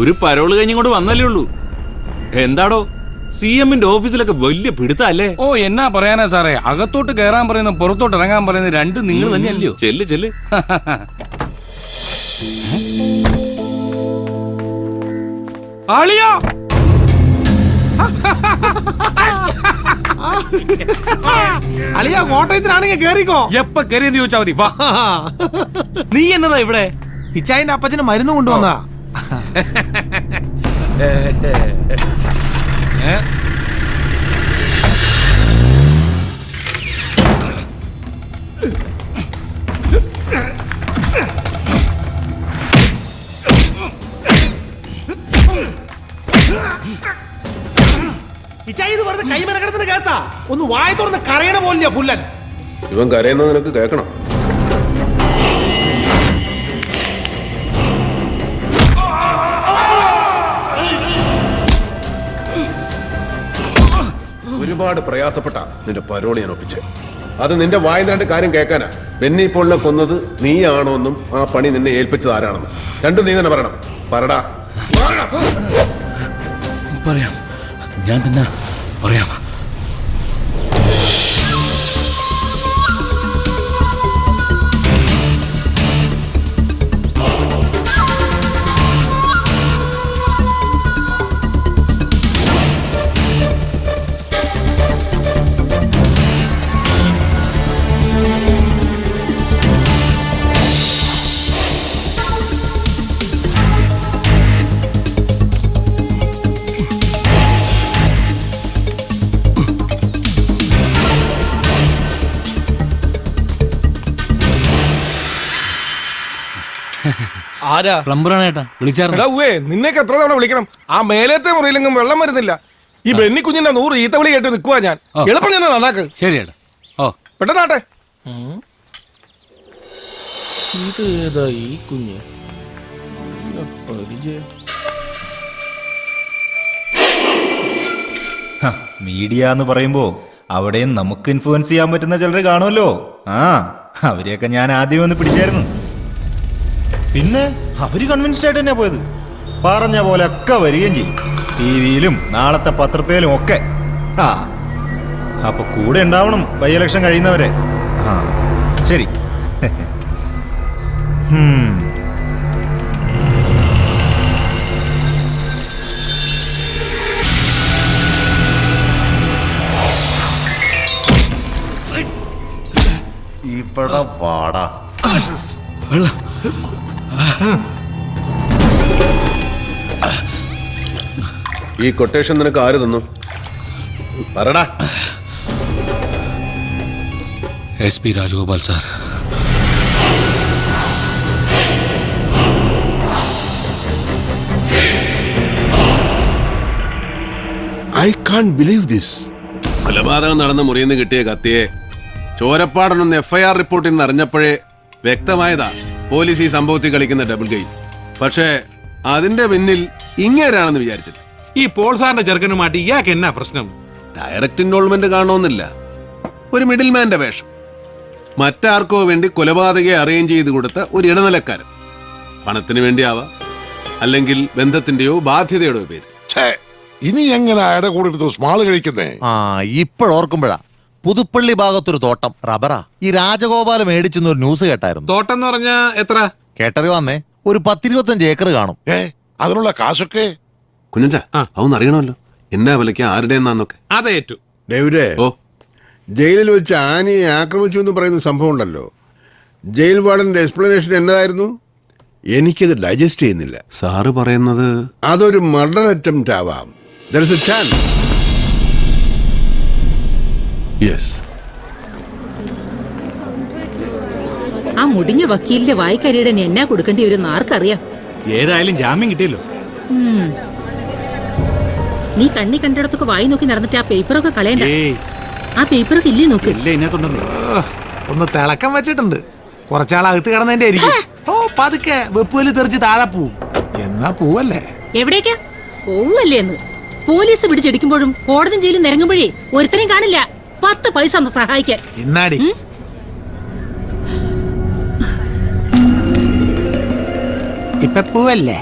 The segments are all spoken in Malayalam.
ഒരു പരോൾ കഴിഞ്ഞിങ്ങോട്ട് വന്നല്ലേ ഉള്ളൂ. എന്താടോ സി എമ്മിന്റെ ഓഫീസിലൊക്കെ വലിയ പിടുത്തല്ലേ? ഓ എന്നാ പറയാനാ സാറേ? അകത്തോട്ട് കയറാൻ പറയുന്ന പുറത്തോട്ട് ഇറങ്ങാൻ പറയുന്ന രണ്ട് നിങ്ങൾ തന്നെയല്ലയോ? ചെല്ല് ചെല്ല്. ആളിയാ! അളിയാ കോട്ടയത്തിനാണെങ്കിൽ കേറിക്കോ. എപ്പ കയറിയെന്ന് ചോദിച്ചാ മതി. വാ. നീ എന്നതാ ഇവിടെ? ഇച്ചായന്റെ അപ്പച്ചന് മരുന്ന് കൊണ്ടുവന്നാ ഒന്ന് വായ തുറന്ന് കരയണ പോലില്ല പുല്ലൻ. ഇവൻ കരയുന്നത് നിനക്ക് കേൾക്കണം. ഒരുപാട് പ്രയാസപ്പെട്ട നിന്റെ പരോളി ഞാൻ അത് നിന്റെ വായ രണ്ട് കാര്യം കേൾക്കാനാ. ബെന്നി പോളിനെ കൊന്നത് നീയാണോന്നും ആ പണി നിന്നെ ഏൽപ്പിച്ചത് ആരാണെന്നും. രണ്ടും നീ തന്നെ പറയണം. പറടാ. പറയാം. ഞാൻ തന്നെ പറയാം. ആരാ? പ്ലംബറാണ് ഏട്ടാ. വിളിച്ചായിരുന്നു. എടാ ഉവ്വേ നിന്നേക്ക് എത്ര തവണ വിളിക്കണം? ആ മേലത്തെ മുറിയിലെങ്കിലും വെള്ളം വരുന്നില്ല. ഈ ബെന്നി കുഞ്ഞിന്റെ നൂറ് ഈത്ത വിളി കേട്ട് നിൽക്കുവാ ഞാൻ. ആ. എളുപ്പം ഞാൻ നന്നാക്ക്? ശരി ഏട്ടാ. ഓ. പെട്ടെന്നാട്ടെ ഇത് ഏതാ ഈ കുഞ്ഞ്? പരിചയം? ഹ, മീഡിയ എന്ന് പറയുമ്പോ അവിടെയും നമുക്ക് ഇൻഫ്ലുവൻസ് ചെയ്യാൻ പറ്റുന്ന ചിലർ കാണുമല്ലോ. ആ അവരെയൊക്കെ ഞാൻ ആദ്യം ഒന്ന് പിടിച്ചായിരുന്നു. പിന്നെ അവർ കൺവിൻസ്ഡ് ആയിട്ട് തന്നെ പോയത്. പറഞ്ഞ പോലെ ഒക്കെ വരികയും ചെയ്യും. ടി വിയിലും നാളത്തെ പത്രത്തിലും ഒക്കെ. ആ അപ്പൊ കൂടെ ഉണ്ടാവണം ബൈ ഇലക്ഷൻ കഴിയുന്നവരെ. ആ ശരി. ഹും. ഇവിടെ വാടാ. ഈ കൊട്ടേഷൻ നിനക്ക് ആര് തന്നു? പറടാ. S P Rajagopal sir I can't believe this കൊലപാതകം നടന്ന മുറിയിൽ നിന്ന് കിട്ടിയ കത്തിയെ ചോരപ്പാടനൊന്ന് എഫ്ഐആർ റിപ്പോർട്ടിൽ നിന്ന് അറിഞ്ഞപ്പോഴേ വ്യക്തമായതാ പോലീസ് ഈ സംഭവത്തിൽ കളിക്കുന്ന ഡബിൾ ഗെയിം പക്ഷേ അതിന്റെ പിന്നിൽ ഇങ്ങേരാണെന്ന് വിചാരിച്ചില്ല. ഈ പോൾ സാറിന്റെ ചെറുക്കനുമായിട്ട് ഇയാൾക്ക് എന്നാ പ്രശ്നം? ഡയറക്റ്റ് ഇൻവോൾവ്മെന്റ് കാണണമെന്നില്ല. ഒരു മിഡിൽ മാന്റെ വേഷം. മറ്റാർക്കോ വേണ്ടി കൊലപാതകയെ അറേഞ്ച് ചെയ്ത് കൊടുത്ത ഒരു ഇടനിലക്കാരൻ. പണത്തിന് വേണ്ടിയാവാം. അല്ലെങ്കിൽ ബന്ധത്തിന്റെയോ ബാധ്യതയുടെയോ പേര്. ഛേ, ഇനി എങ്ങനെ അയാളുടെ കൂടെ എടുത്ത് സ്മാൾ കഴിക്കുന്നേ? ആ ഇപ്പോഴോർക്കുമ്പോഴാ പുതുപ്പള്ളി ഭാഗത്തൊരു തോട്ടം. റബറാ ഈ രാജഗോപാല മേടിച്ചെന്ന് ഒരു ന്യൂസ് കേട്ടായിരുന്നു. തോട്ടം എന്ന് പറഞ്ഞാ എത്ര? കേട്ടറി വന്നേ ഒരു പത്തിരുപത്തഞ്ച് ഏക്കർ കാണും. ഏ അതിനുള്ള കാശൊക്കെ? കുഞ്ഞഞ്ച അതൊന്നും അറിയണമല്ലോ. എന്നാ വിലയ്ക്ക് ആരുടെ എന്നാന്നൊക്കെ. അതേറ്റു ഡേവിഡേ ഓ. ജയിലിൽ വെച്ച് ആനയെ ആക്രമിച്ചു എന്ന് പറയുന്ന സംഭവം ഉണ്ടല്ലോ. ജയിൽ വാർഡന്റെ എക്സ്പ്ലനേഷൻ എന്നതായിരുന്നു? എനിക്കത് ഡൈജസ്റ്റ് ചെയ്യുന്നില്ല. സാറ് പറയുന്നത് അതൊരു മർഡർ അറ്റംപ്റ്റ് ആവാം. There is a chance yes ആ മുടിഞ്ഞ വക്കീലിന്റെ വായിക്കരിയുടെ എന്നാ കൊടുക്കേണ്ടി വരും ആർക്കറിയാം? ഏതായാലും ജാമ്യം കിട്ടിയല്ലോ. നീ കണ്ണി കണ്ടിടത്തൊക്കെ വായി നോക്കി നടന്നിട്ട് ആ പേപ്പറൊക്കെ കളയണ്ട. ആ പേപ്പറൊക്കെ ഇല്ലേ നോക്ക്. ഒന്ന് തിളക്കം വെച്ചിട്ടുണ്ട്. കുറച്ചാൾ അകത്ത് കിടന്നതിന്റെ ആയിരിക്കും. ഓ പതുക്കെ വെപ്പുവൽ തെറിച്ച് താഴെ പോവും. എന്നാ പോവല്ലേ? എവിടേക്കാ? പോവല്ലേ എന്ന്. പോലീസ് പിടിച്ചെടുക്കുമ്പോഴും കോടതി ജയിലും നിരങ്ങുമ്പോഴേ ഒരുത്തരെയും കാണില്ല. പത്ത് പൈസ ഒന്ന് സഹായിക്കാൻ. ഇന്നാടി ഇപ്പൊ പോവല്ലേ?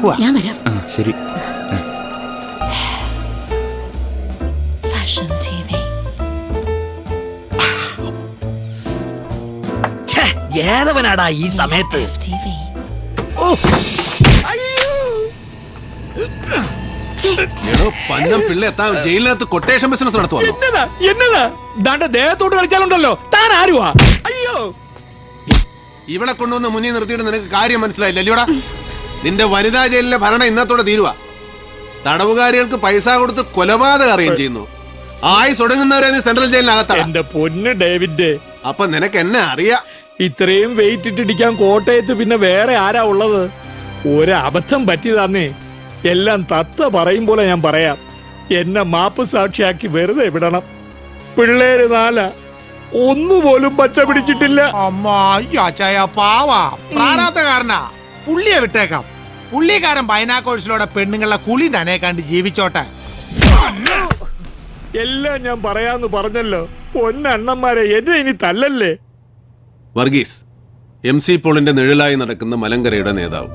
പോവാ. ഞാൻ വരാം. ശരി. ഏതവനാടാ ഈ സമയത്ത്. പന്നം പിള്ള എത്താൻ ജയിലിനകത്ത് കൊട്ടേഷൻ ബിസിനസ് നടത്തുവാണോ? എന്നതാ എന്നതാ? ദാണ്ട ദേഹത്തോട്ട് കളിച്ചാലുണ്ടല്ലോ. താൻ ആരുവാ? അയ്യോ. ഇവിടെ കൊണ്ടുവന്ന് മുന്നിൽ നിർത്തിയിട്ട് നിനക്ക് കാര്യം മനസ്സിലായില്ല അല്ലയോടാ? നിന്റെ വനിതാ ജയിലിലെ ഭരണം ഇന്നത്തോടെ തീരുവ. തടവുകാരികൾക്ക് പൈസ കൊടുത്ത് കൊലപാതകം അറിയുകയും ചെയ്യുന്നു. ആയി തുടങ്ങുന്നവരെ നീ സെൻട്രൽ ജയിലിനകത്താണ് എന്റെ പൊന്ന് ഡേവിഡ്. അപ്പൊ നിനക്ക് എന്നെ അറിയാം. ഇത്രയും വെയിറ്റ് ഇട്ടിടിക്കാൻ കോട്ടയത്ത് പിന്നെ വേറെ ആരാ ഉള്ളത്? ഒരബദ്ധം പറ്റിയതാന്നേ. എല്ലാം തത്ത പറയും പോലെ ഞാൻ പറയാം. എന്നെ മാപ്പ് സാക്ഷിയാക്കി വെറുതെ വിടണം. പിള്ളേര് നാല ഒന്നുപോലും പച്ച പിടിച്ചിട്ടില്ല. പുള്ളിയെ വിട്ടേക്കാം. പുള്ളിക്കാരൻ ബൈനാക്കോഴ്സിലൂടെ പെണ്ണുങ്ങളുടെ കുളി തന്നെ കണ്ട് ജീവിച്ചോട്ടെ. എല്ലാം ഞാൻ പറയാന്ന് പറഞ്ഞല്ലോ. പൊന്നണ്ണന്മാരെ എന്നെ ഇനി തല്ലല്ലേ? വർഗീസ് എം സി പോളിന്റെ നിഴലായി നടക്കുന്ന മലങ്കരയുടെ നേതാവ്.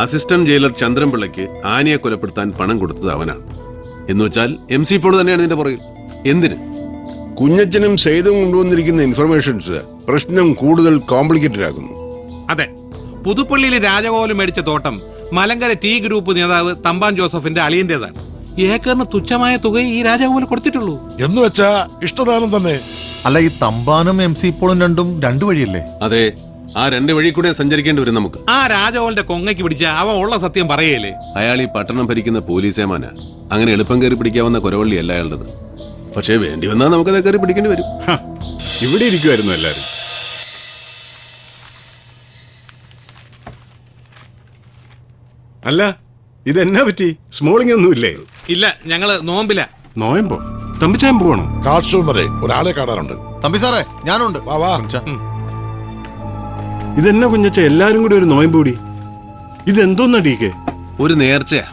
അസിസ്റ്റന്റ് ജയിലർ ചന്ദ്രൻപിള്ളയ്ക്ക് ആനയെ കൊലപ്പെടുത്താൻ പണം കൊടുത്തത് അവനാണ്. എന്നുവെച്ചാൽ എം സി പോൾ തന്നെയാണ് ഇതിന്റെ പുറകിൽ. എന്തിന്? കുഞ്ഞച്ചനും സെയ്തും കൊണ്ടുവന്നിരിക്കുന്ന ഇൻഫർമേഷൻസ് പ്രശ്നം കൂടുതൽ കോംപ്ലിക്കേറ്റഡ് ആകുന്നു. അതെ. പുതുപ്പള്ളിയിലെ രാജകോലം മേടിച്ച തോട്ടം മലങ്കര ടി ഗ്രൂപ്പ് നേതാവ് തമ്പാൻ ജോസഫിന്റെ അളിയന്റേതാണ്. ഏക്കറിന് തുച്ഛമായ തുക ഈ രാജകോലം കൊടുത്തിട്ടുള്ളൂ. എന്ന് വെച്ചാ ഇഷ്ടദാനം തന്നെ. അല്ല ഈ തമ്പാനും എം സി പോളും രണ്ടും രണ്ടു വഴിയല്ലേ? അതെ ആ രണ്ട് വഴി കൂടെ സഞ്ചരിക്കേണ്ടി വരും നമുക്ക്. ആ രാജകോലിന്റെ കൊങ്ങയ്ക്ക് പിടിച്ച അവ ഉള്ള സത്യം പറയല്ലേ? അയാൾ ഈ പട്ടണം ഭരിക്കുന്ന പോലീസേമാന അങ്ങനെ എളുപ്പം കയറി പിടിക്കാവുന്ന കുരവള്ളി അല്ല അയാളുടെ പക്ഷേ വേണ്ടി വന്നാൽ നമുക്കത് കയറി പിടിക്കേണ്ടി വരും. ഇവിടെ ഇരിക്കുമായിരുന്നു എല്ലാരും. അല്ല ഇതെന്നാ പറ്റി? സ്മോളിംഗ് ഒന്നും ഇല്ലേ ഇല്ല ഞങ്ങൾ നോമ്പില. നോയമ്പോ? തമ്പിച്ചാൻ പോകണോ കാർഷൂൺ വരെ ഒരാളെ കാണാറുണ്ട്. തമ്പി സാറേ ഞാനുണ്ട്. വാ വാ. ഇതെന്നാ കുഞ്ഞച്ച എല്ലാരും കൂടി ഒരു നോയമ്പ് കൂടി? ഇതെന്തോന്നാ ഡീക്കെ ഒരു നേർച്ചയാ.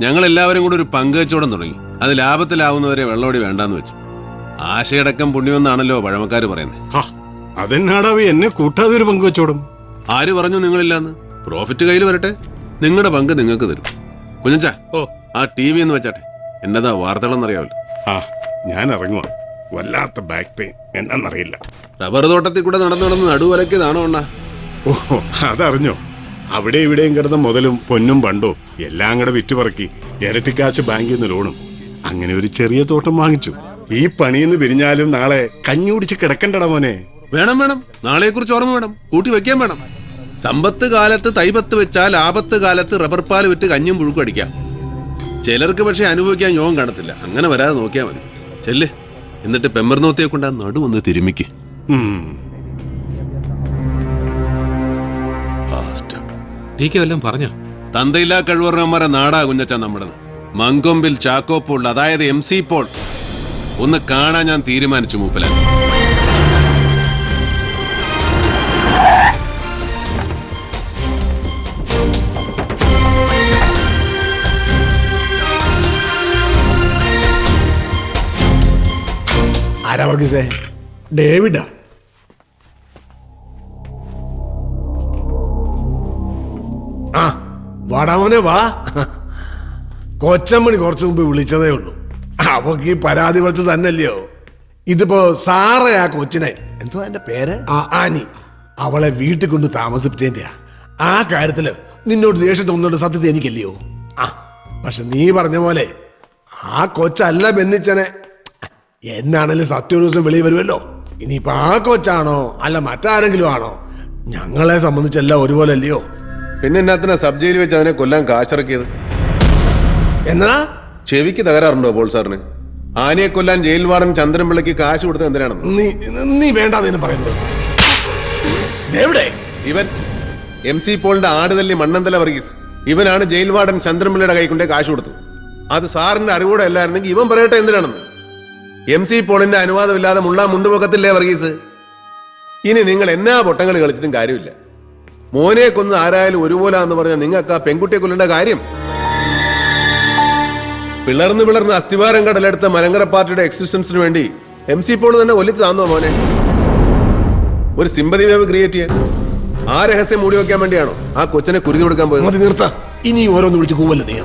ഞങ്ങൾ എല്ലാവരും കൂടി ഒരു പങ്കുവെച്ചോടം തുടങ്ങി. അത് ലാഭത്തിലാവുന്നവരെ വെള്ളോടി വേണ്ടാന്ന് വെച്ചു. ആശയടക്കം പുണ്യമെന്നാണല്ലോ പഴമക്കാർ പറയുന്നത് അതെന്നാടാവേ എന്നെ കൂട്ടാതെ ഒരു പങ്ക് വെച്ചോടും ആര് പറഞ്ഞു നിങ്ങളില്ലാന്ന്? പ്രോഫിറ്റ് കയ്യിൽ വരട്ടെ. നിങ്ങളുടെ പങ്ക് നിങ്ങൾക്ക് തരും. കുഞ്ഞച്ചാ ഓ. ആ ടി വി എന്ന് വെച്ചാട്ടെ. എന്നതാ വാർത്തകളെന്നറിയാവില്ല ആ ഞാൻ ഇറങ്ങുവാ. വല്ലാത്ത ബാക്ക് പെയിൻ എന്നാന്നറിയില്ല. റബ്ബർ തോട്ടത്തിൽ കൂടെ നടന്നു നടന്ന് നടുവലക്കിയതാണോ അണ്ണ? ഓ അതറിഞ്ഞോ? അവിടെ ഇവിടെയും കിടന്ന മുതലും പൊന്നും പണ്ടോ എല്ലാം കൂടെ വിറ്റുപറക്കി ഇരട്ടിക്കാശ് ബാങ്കിൽ നിന്ന് ലോണും. അങ്ങനെ ഒരു ചെറിയ തോട്ടം വാങ്ങിച്ചു. ഈ പണിയിന്ന് പിരിഞ്ഞാലും നാളെ കഞ്ഞി കുടിച്ച് കിടക്കണ്ടടാ മോനെ. വേണം വേണം. നാളെക്കുറിച്ച് ഓർമ്മ വേണം. കൂട്ടി വെക്കാൻ വേണം. സമ്പത്ത് കാലത്ത് തൈപത്ത് വെച്ചാൽ ആപത്ത് കാലത്ത് റബ്ബർ പാൽ വിറ്റ് കഞ്ഞും പുഴുക്കും അടിക്കാം. ചിലർക്ക് പക്ഷെ അനുഭവിക്കാൻ യോഗം കാണത്തില്ല. അങ്ങനെ വരാതെ നോക്കിയാൽ മതി. ചെല്ല്. എന്നിട്ട് പെമ്പർനോത്തിയെ കൊണ്ട് ആ നടു ഒന്ന് തിരുമിക്ക്. വല്ലതും പറഞ്ഞോ? തന്തയില്ലാ കഴിവറന്മാരെ നാടാ കുഞ്ഞച്ച നമ്മുടെ മങ്കൊമ്പിൽ ചാക്കോ പോൾ അതായത് എം സി പോൾ. ഒന്ന് കാണാൻ ഞാൻ തീരുമാനിച്ചു മൂപ്പലാൻ ആരാ വർഗീസേ ഡേവിഡാ. ആ വടവനെ വാ. കൊച്ചമ്മണി കുറച്ചു മുമ്പ് വിളിച്ചതേ ഉള്ളൂ. അവക്ക് ഈ പരാതി കുറച്ച് തന്നെയല്ലയോ? ഇതിപ്പോ സാറയാ ആ കൊച്ചിനെ. എന്തോ എന്റെ പേര്? ആ ആനി. അവളെ വീട്ടിൽ കൊണ്ട് താമസിപ്പിച്ചതിന്റെയാ. ആ കാര്യത്തിൽ നിന്നോട് ദേഷ്യം തോന്നുന്നുണ്ട് സത്യത്തെ എനിക്കല്ലയോ? ആ പക്ഷെ നീ പറഞ്ഞ പോലെ ആ കൊച്ചല്ല ബെന്നിച്ചനെ. എന്നാണേലും സത്യ ഒരു ദിവസം വെളിയിൽ വരുമല്ലോ? ഇനിയിപ്പോ ആ കൊച്ചാണോ? അല്ല മറ്റാരെങ്കിലും ആണോ? ഞങ്ങളെ സംബന്ധിച്ചെല്ലാം ഒരുപോലെ അല്ലയോ? പിന്നെ എന്നാത്തിനാ സബ് ജയിലിൽ വെച്ച് അതിനെ കൊല്ലാൻ കാശിറക്കിയത്? എന്നാ? ചെവിക്ക് തകരാറുണ്ടോ പോൾ സാറിന്? ആനയെ കൊല്ലാൻ ജയിൽ വാർഡൻ ചന്ദ്രൻപിള്ളയ്ക്ക് കാശ് കൊടുത്തത് എന്തിനാണെന്ന്? നീ നീ വേണ്ടാന്ന് പറയുന്നത്. എവിടെ? ഇവൻ എം സി പോളിന്റെ ആടുതല്ലി മണ്ണന്തല വർഗീസ്. ഇവനാണ് ജയിൽ വാർഡൻ ചന്ദ്രൻപിള്ളയുടെ കൈ കൊണ്ടേ കാശ് കൊടുത്തത്. അത് സാറിന്റെ അറിവോടെ അല്ലായിരുന്നെങ്കിൽ ഇവൻ പറയട്ടെ എന്തിനാണെന്ന്? എം സി പോളിന്റെ അനുവാദമില്ലാതെ മുള്ള മുണ്ടുപൊക്കത്തില്ലേ വർഗീസ്? ഇനി നിങ്ങൾ എന്നാ പൊട്ടങ്ങൾ കളിച്ചിട്ടും കാര്യമില്ല. മോനെ കൊന്ന് ആരായാലും ഒരുപോലെ എന്ന് പറഞ്ഞാൽ നിങ്ങൾക്ക് ആ പെൺകുട്ടിയെ കൊല്ലേണ്ട കാര്യം? പിളർന്ന് പിളർന്ന് അസ്ഥിവാരം കടലെടുത്ത മലങ്കര പാർട്ടിയുടെ എക്സിസ്റ്റൻസിന് വേണ്ടി എം സി പോൾ തന്നെ കൊല്ലിച്ചതാന്നോ താന്നോ മോനെ? ഒരു സിമ്പതി വേവ് ക്രിയേറ്റ് ചെയ്യാൻ. ആ രഹസ്യം മൂടി വെക്കാൻ വേണ്ടിയാണോ ആ കൊച്ചിനെ കുരുതി കൊടുക്കാൻ പോയത്? നിർത്ത. ഇനി ഓരോന്ന് വിളിച്ച് കൂവല്ലേ നീ?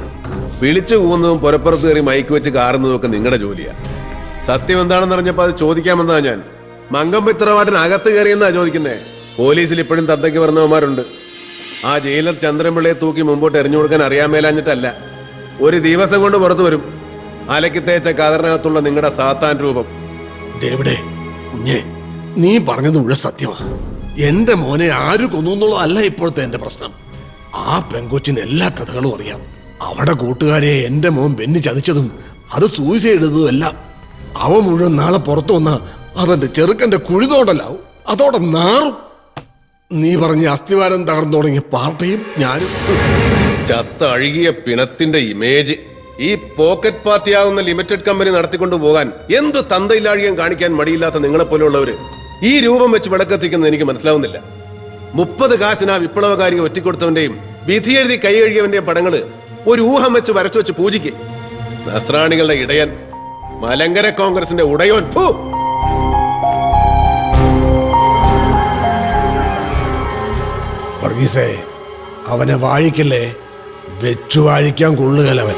വിളിച്ചു പോകുന്നതും പുരപ്പുറത്ത് കയറി മയക്ക് വെച്ച് കാറുന്നതും ഒക്കെ നിങ്ങളുടെ ജോലിയാ. സത്യം എന്താണെന്ന് അറിഞ്ഞപ്പോ അത് ചോദിക്കാമെന്നാ ഞാൻ. മങ്കമ്പിത്തറവാട്ടിന് അകത്ത് കയറിയെന്നാ ചോദിക്കുന്നേ. പോലീസിൽ ഇപ്പോഴും തദ്ദേക്ക് പറഞ്ഞവന്മാരുണ്ട്. ആ ജയിലർ ചന്ദ്രൻപിള്ളയെ തൂക്കി മുമ്പോട്ട് എറിഞ്ഞു കൊടുക്കാൻ അറിയാൻ മേലാഞ്ഞിട്ടല്ല. ഒരു ദിവസം കൊണ്ട് പുറത്തു വരും. അലക്കി തേച്ച കതറിനകത്തുള്ള നിങ്ങളുടെ സാത്താൻ രൂപം. ദേവിടെ കുഞ്ഞേ നീ പറഞ്ഞത് മുഴുവൻ സത്യമാ. എന്റെ മോനെ ആര് കൊന്നു അല്ല ഇപ്പോഴത്തെ എന്റെ പ്രശ്നം. ആ പെങ്കൊച്ചിന് എല്ലാ കഥകളും അറിയാം. അവിടെ കൂട്ടുകാരെ എന്റെ മോൻ ബെന്നി ചതിച്ചതും അത് സൂയിസൈഡ് ചെയ്തതും എല്ലാം. അവ മുഴുവൻ നാളെ പുറത്തു വന്ന അതെന്റെ ചെറുക്കന്റെ കുഴിതോടല്ലാവും അതോടെ നാറും. നീ പറഞ്ഞ അസ്ഥിവാരം തകർന്നു തുടങ്ങിയ പാർട്ടിയും ഞാനും. ചത്ത അഴുകിയ പിണത്തിന്റെ ഇമേജ് ഈ പോക്കറ്റ് പാർട്ടിയാകുന്ന ലിമിറ്റഡ് കമ്പനി നടത്തിക്കൊണ്ടു പോകാൻ എന്ത് തന്തയില്ലാഴികം കാണിക്കാൻ മടിയില്ലാത്ത പോലെയുള്ളവര് ഈ രൂപം വെച്ച് വിളക്കെത്തിക്കുന്നത് എനിക്ക് മനസ്സിലാവുന്നില്ല. മുപ്പത് കാശിന് ആ വിപ്ലവകാരി ഒറ്റിക്കൊടുത്തവന്റെയും വിധി എഴുതി കൈ കഴുകിയവന്റെയും പടങ്ങൾ ഒരു ഊഹം വെച്ച് വരച്ചു വെച്ച് പൂജിക്ക്. നസ്രാണികളുടെ ഇടയൻ മലങ്കര കോൺഗ്രസിന്റെ ഉടയോൻ. ഫു! വർഗീസേ അവനെ വാഴിക്കല്ലേ? വെച്ചു വാഴിക്കാൻ കൊള്ളുകലവൻ.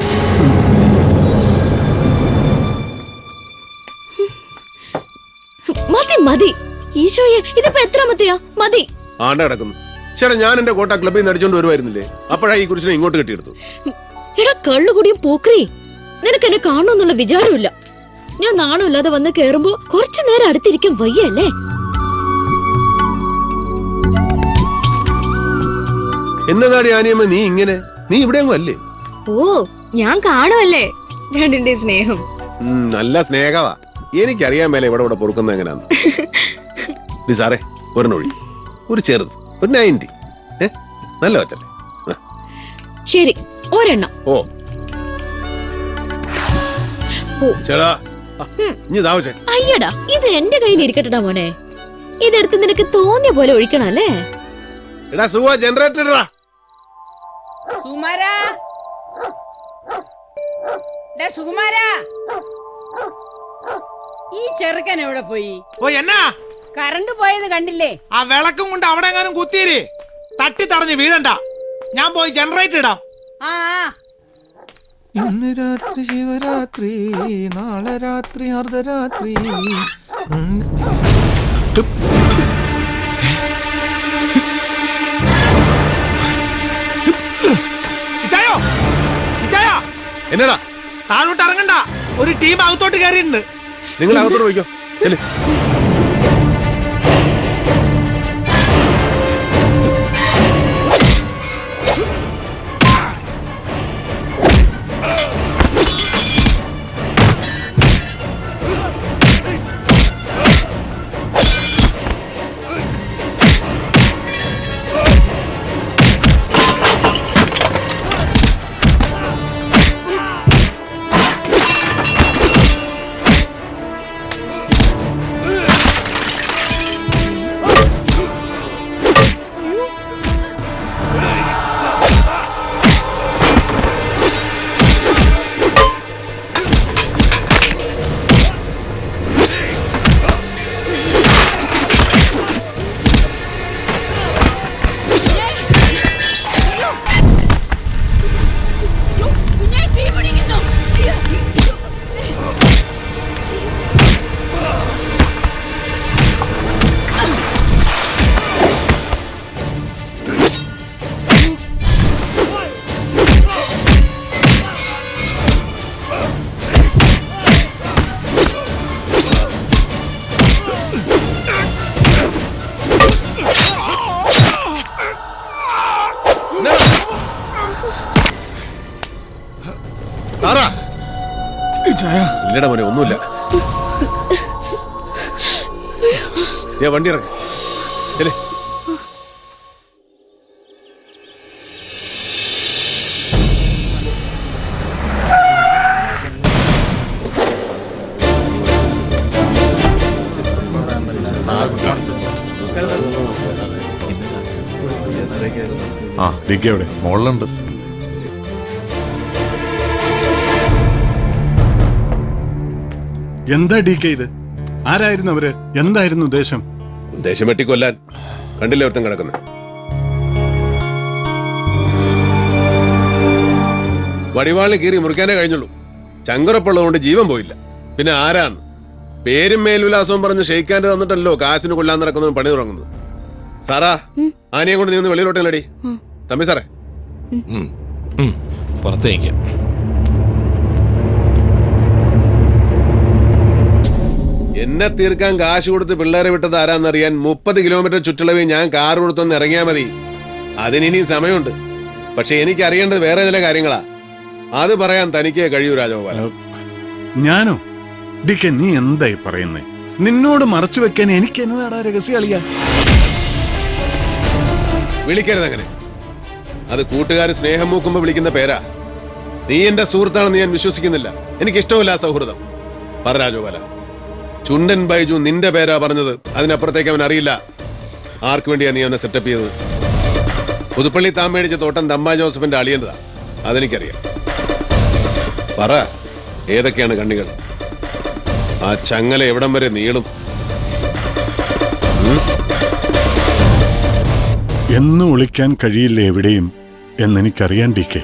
മതി മതി. ഈശോയെ ഇതിപ്പോ എത്രാമത്തെയാ മതി. ആണ്ട കിടക്കുന്നു. ചേട്ടാ ഞാൻ എന്റെ കോട്ട ക്ലബിൽ നിന്ന് അടിച്ചോണ്ട് വരുമായിരുന്നില്ലേ അപ്പോഴാ ഈ കുരിശിനെ ഇങ്ങോട്ട് കെട്ടിയെടുത്തു എടാ കള്ളുകൂടിയും പോക്രി. നിനക്ക് എന്നെ കാണുമെന്നുള്ള വിചാരമില്ല. ഞാൻ നാണമില്ലാതെ വന്ന് കേറുമ്പോ കുറച്ചു നേരം അടുത്തിരിക്കും വയ്യല്ലേ? എന്നതാടി ആനിയമ്മ നീ ഇങ്ങനെ? നീ ഇവിടെ അല്ലേ? ഓ ഞാൻ കാണുമല്ലേ? രണ്ടിന്റെ സ്നേഹം. നല്ല സ്നേഹവാ. എനിക്കറിയാൻ മേലെ ഇവിടെ ഇവിടെ പൊറുക്കുന്ന എങ്ങനെയാന്ന്. സാറേ ഒരെണ്ണൊഴി ഒരു ചെറുത് ഒരു നയന്റി. നല്ല വച്ചല്ലേ ശരി ഒരെണ്ണം. ഓ. ചേടാ അയ്യടാ ഇത് എന്റെ കയ്യിൽ ഇരിക്കട്ടെടാ മോനെ. ഇതെടുത്ത് നിനക്ക് തോന്നിയ പോലെ ഒഴിക്കണം അല്ലേ? എടാ സുഖ ജനറേറ്റർ ഇടാ. സുമാരാ. ഡേ സുകുമാരാ ഈ ചെറുക്കൻ എവിടെ പോയി? ഓ എന്നാ? കറണ്ട് പോയത് കണ്ടില്ലേ? ആ വിളക്കും കൊണ്ട് അവിടെ എങ്ങാനും കുത്തിയിര്. തട്ടി തടഞ്ഞ് വീഴണ്ട. ഞാൻ പോയി ജനറേറ്റർ ഇടാം. ആ ആ. ഇന്ന് രാത്രി ശിവരാത്രി നാളെ രാത്രി അർദ്ധരാത്രി. എന്നടാ താഴോട്ട് ഇറങ്ങണ്ട. ഒരു ടീം അകത്തോട്ട് കയറിയിട്ടുണ്ട്. നിങ്ങൾ അകത്തോട്ട് പോയിക്കോ. ഇല്ലടാ മോനെ ഒന്നുമില്ല. ഞാൻ വണ്ടി ഇറങ്ങ ആ ഡി അവിടെ എവിടെ? മുകളിലുണ്ട് എന്താ ഡി കെ ഇത്? ആരായിരുന്നു അവർ? എന്തായിരുന്നു ഉദ്ദേശം? ദേശം വെട്ടിക്കൊല്ലാൻ കണ്ടില്ലേ ഒരുത്തം കിടക്കുന്നത് വടിവാളിൽ കീറി മുറിക്കാനേ കഴിഞ്ഞുള്ളൂ. ചങ്കറപ്പുള്ളതുകൊണ്ട് ജീവൻ പോയില്ല. പിന്നെ ആരാണ്? പേരും മേൽവിലാസവും പറഞ്ഞ് ഷെയ്ക്കാന്റെ തന്നിട്ടല്ലോ കാശിന് കൊല്ലാൻ നടക്കുന്നതും പണി തുടങ്ങുന്നത്. സാറാ ആനയെ കൊണ്ട് നീ ഒന്ന് വെളിയിലോട്ടല്ലടി തമ്പി സാറേ. പുറത്തേക്ക്. എന്നെ തീർക്കാൻ കാശ് കൊടുത്ത് പിള്ളേരെ വിട്ടത് ആരാന്നറിയാൻ മുപ്പത് കിലോമീറ്റർ ചുറ്റളവിൽ ഞാൻ കാർ കൊടുത്തൊന്ന് ഇറങ്ങിയാൽ മതി. അതിനിനി സമയമുണ്ട്. പക്ഷെ എനിക്ക് അറിയേണ്ടത് വേറെ ചില കാര്യങ്ങളാ. അത് പറയാൻ തനിക്കേ കഴിയൂ രാജഗോപാല ഞാനോ? ഡിക്കെ നീ എന്തായി പറയുന്നേ? നിന്നോട് മറച്ചു വെക്കാൻ എനിക്ക് എന്നതാടാ രഹസ്യ കളിയാ? വിളിക്കരുത് അങ്ങനെ. അത് കൂട്ടുകാർ സ്നേഹം മൂക്കുമ്പോ വിളിക്കുന്ന പേരാ. നീ എന്റെ സുഹൃത്താണെന്ന് ഞാൻ വിശ്വസിക്കുന്നില്ല. എനിക്ക് ഇഷ്ടമില്ല ആ സൗഹൃദം. പറ രാജഗോപാല. ചുണ്ടൻ ബൈജു നിന്റെ പേരാ പറഞ്ഞത്. അതിനപ്പുറത്തേക്ക് അവൻ അറിയില്ല. ആർക്ക് വേണ്ടിയാ നീ അവനെ സെറ്റപ്പ് ചെയ്തത്? പുതുപ്പള്ളി താൻ മേടിച്ച തോട്ടം തമ്പാ ജോസഫിന്റെ അളിയന്റെതാ. അതെനിക്കറിയാം. പറ ഏതൊക്കെയാണ് കണ്ണികൾ? ആ ചങ്ങല എവിടം വരെ നീളും? എന്നും ഒളിക്കാൻ കഴിയില്ല എവിടെയും എന്നെനിക്കറിയാൻ ഡി കെ.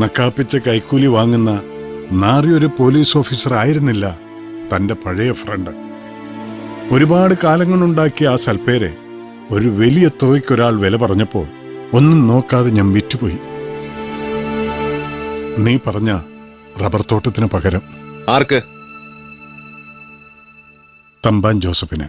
നക്കാപ്പിച്ച കൈക്കൂലി വാങ്ങുന്ന നാറിയൊരു പോലീസ് ഓഫീസർ ആയിരുന്നില്ല തന്റെ പഴയ ഫ്രണ്ട്. ഒരുപാട് കാലങ്ങളുണ്ടാക്കിയ ആ സൽപ്പേരെ ഒരു വലിയ തുകയ്ക്കൊരാൾ വില പറഞ്ഞപ്പോൾ ഒന്നും നോക്കാതെ ഞാൻ വിറ്റുപോയി. നീ പറഞ്ഞ റബ്ബർ തോട്ടത്തിന് പകരം ആർക്ക്? തമ്പാൻ ജോസഫിന്.